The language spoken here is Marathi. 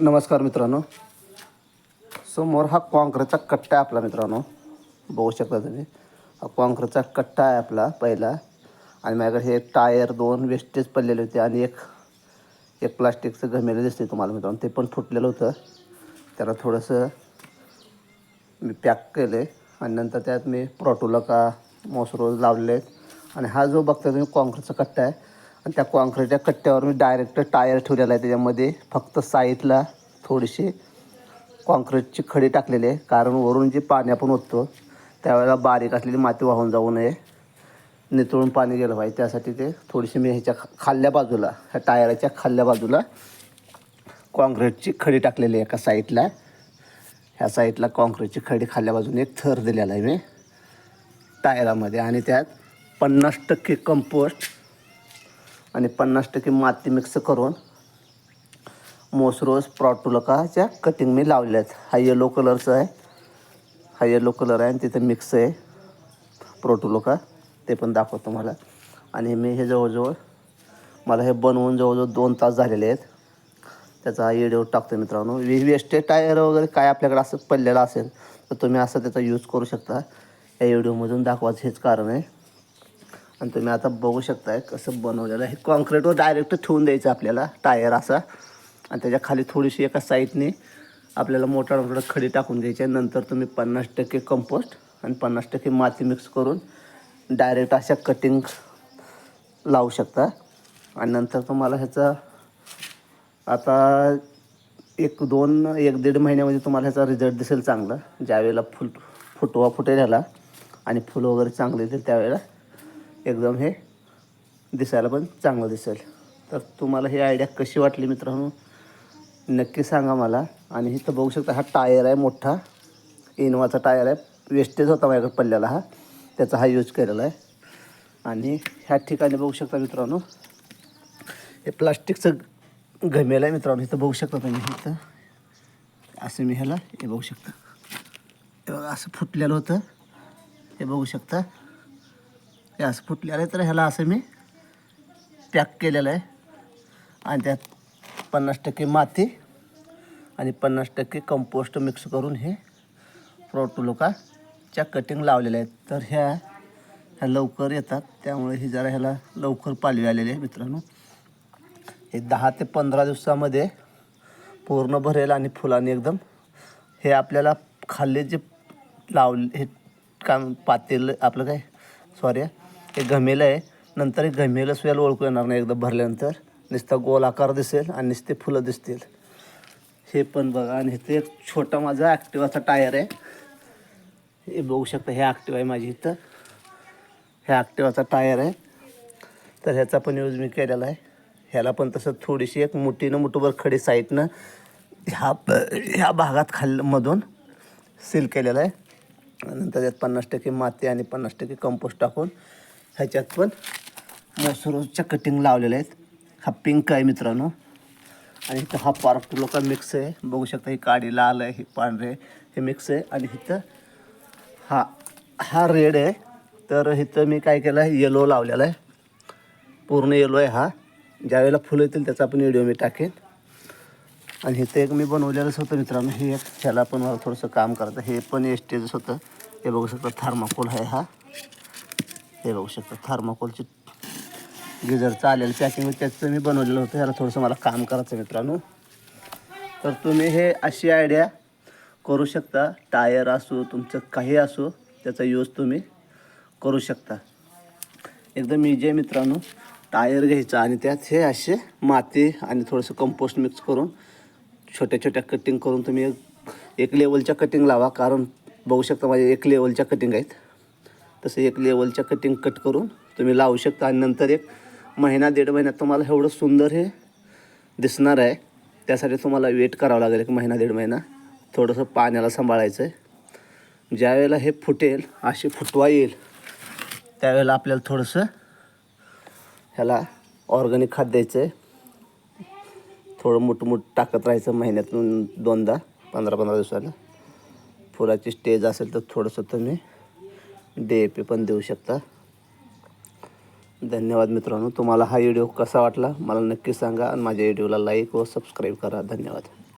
नमस्कार मित्रांनो. समोर हा कॉन्क्रीटचा कट्टा आहे आपला मित्रांनो. बघू शकता तुम्ही. हा कॉन्क्रीटचा कट्टा आहे आपला पहिला. आणि माझ्याकडे हे एक टायर दोन वेस्टेज पडलेले होते आणि एक एक प्लास्टिकचं घमेलं दिसते तुम्हाला मित्रांनो. ते पण फुटलेलं होतं. त्याला थोडंसं मी पॅक केले आणि नंतर त्यात मी प्रोटोला का मोसरोज लावले आणि हा जो बघता तुम्ही कॉन्क्रीटचा कट्टा आहे आणि त्या कॉन्क्रीटच्या कट्ट्यावर मी डायरेक्ट टायर ठेवलेला आहे त्याच्यामध्ये. फक्त साईडला थोडीशी कॉन्क्रीटची खडी टाकलेली आहे. कारण वरून जे पाणी आपण ओततो त्यावेळेला बारीक असलेली माती वाहून जाऊ नये. नितळून पाणी गेलं पाहिजे. त्यासाठी ते थोडीशी मी ह्याच्या खा- खाल्ल्या बाजूला ह्या टायराच्या खाल्ल्या बाजूला कॉन्क्रीटची खडी टाकलेली आहे एका साईडला ह्या साईडला कॉन्क्रीटची खडी खाल्ल्या बाजूने एक थर दिलेला आहे मी टायरामध्ये आणि त्यात पन्नास टक्के कंपोस्ट आणि पन्नास टक्के माती मिक्स करून मोसरोज प्रॉटुलकाच्या कटिंग मी लावल्या आहेत हा येलो कलरचा आहे. हा येलो कलर आहे आणि तिथं मिक्स आहे. प्रोटुलोका ते पण दाखवतो मला आणि मी हे जवळजवळ मला हे बनवून जवळजवळ दोन तास झालेले आहेत. त्याचा हा व्हिडिओ टाकतो मित्रांनो. वे वेस्टेड टायर वगैरे काय आपल्याकडे असं पडलेलं असेल तर तुम्ही असं त्याचा यूज करू शकता. या व्हिडिओमधून दाखवायचं हेच कारण आहे. आणि तुम्ही आता बघू शकताय कसं बनवलेलं आहे. हे कॉन्क्रीटवर डायरेक्ट ठेवून द्यायचं आपल्याला टायर असा. आणि त्याच्याखाली थोडीशी एका साईडने आपल्याला मोठा मोठा खडी टाकून घ्यायची. आहे नंतर तुम्ही पन्नास टक्के कंपोस्ट आणि पन्नास टक्के माती मिक्स करून डायरेक्ट अशा कटिंग लावू शकता. आणि नंतर तुम्हाला ह्याचा आता एक दोन एक दीड महिन्यामध्ये तुम्हाला ह्याचा रिझल्ट दिसेल चांगला. ज्यावेळेला फुल फुटवा फुटेल ह्याला आणि फुलं वगैरे चांगले येतील त्यावेळेला एकदम हे दिसायला पण चांगलं दिसेल. तर तुम्हाला ही आयडिया कशी वाटली मित्रांनो? नक्की सांगा मला. आणि इथं बघू शकता हा टायर आहे मोठा. इनोवाचा टायर आहे. वेस्टेज होता माझ्याकडे पडलेला हा. त्याचा हा यूज केलेला आहे. आणि ह्या ठिकाणी बघू शकता मित्रांनो हे प्लास्टिकचं घमेलं आहे मित्रांनो. इथं बघू शकता तुम्ही इथं. असं मी ह्याला हे बघू शकता. हे बघा असं फुटलेलं होतं. हे बघू शकता. हे असं फुटलेलं आहे तर ह्याला असं मी पॅक केलेलं आहे. आणि त्यात पन्नास टक्के माती आणि पन्नास टक्के कंपोस्ट मिक्स करून हे प्रोटोलोकाच्या कटिंग लावलेल्या आहेत. तर ह्या ह्या लवकर येतात. त्यामुळे ही जरा ह्याला लवकर पालवी आलेली आहे मित्रांनो. हे दहा ते पंधरा दिवसामध्ये पूर्ण भरेल आणि फुलांनी एकदम हे आपल्याला खाल्ले जे लावले हे काम पातेल आपलं काय सॉरी हे घमेलं आहे. नंतर हे घमेलं सुद्धा ओळखू येणार नाही एकदम भरल्यानंतर. नुसता गोल आकार दिसेल आणि नुसते फुलं दिसतील. हे पण बघा आणि इथे एक छोटा माझा ॲक्टिवाचा टायर आहे. हे बघू शकता हे ॲक्टिवा आहे माझी इथं. हे ॲक्टिवाचा टायर आहे. तर ह्याचा पण यूज मी केलेला आहे. ह्याला पण तसं थोडीशी एक मुठीनं मुठभर खडी साईडनं ह्या ह्या भागात खालमधून सील केलेला आहे. नंतर त्यात पन्नास टक्के माती आणि पन्नास टक्के कंपोस्ट टाकून ह्याच्यात पण मोसरोजच्या कटिंग लावलेल्या आहेत हा पिंक आहे मित्रांनो. आणि इथं हा पार्क लोका मिक्स आहे. बघू शकता ही काळी लाल आहे ही पांढरे हे मिक्स आहे. आणि इथं हा हा रेड आहे. तर इथं मी काय केलं आहे येलो लावलेला आहे. पूर्ण येलो आहे हा. ज्यावेळेला फुलं येतील त्याचा पण व्हिडिओ मी टाकेन. आणि इथं एक मी बनवलेलंच होतं मित्रांनो. हे एक ह्याला पण मला थोडंसं काम करतं. हे पण एस्टेजच होतं. हे बघू शकता थर्माकोल आहे हा. हे बघू शकता. थर्माकोलची गिझरचं आलेलं पॅकिंग त्याचं मी बनवलेलं होतं. ह्याला थोडंसं मला काम करायचं मित्रांनो. तर तुम्ही हे अशी आयडिया करू शकता. टायर असो तुमचं काही असो त्याचा यूज तुम्ही करू शकता. एकदम इजी आहे मित्रांनो. टायर घ्यायचा आणि त्यात हे असे माती आणि थोडंसं कंपोस्ट मिक्स करून छोट्या छोट्या कटिंग करून तुम्ही एक एक लेवलच्या कटिंग लावा. कारण बघू शकता माझ्या एक लेवलच्या कटिंग आहेत. तसं एक लेवलच्या कटिंग कट करून तुम्ही लावू शकता. आणि नंतर एक महिना दीड महिन्यात तुम्हाला एवढं सुंदर हे दिसणार आहे. त्यासाठी तुम्हाला वेट करावं लागेल एक महिना दीड महिना. थोडंसं पाण्याला सांभाळायचं आहे ज्यावेळेला हे फुटेल अशी फुटवा येईल त्यावेळेला आपल्याला थोडंसं ह्याला ऑर्गॅनिक खाद द्यायचं आहे थोडं मोठं टाकत राहायचं महिन्यातून दोनदा पंधरा पंधरा दिवसाला. फुलाची स्टेज असेल तर थोडंसं तुम्ही डी ए पी पण देऊ शकता. धन्यवाद मित्रांनो. तुम्हाला हा व्हिडिओ कसा वाटला? मला नक्की सांगा आणि माझ्या व्हिडिओला लाईक व सबस्क्राईब करा. धन्यवाद.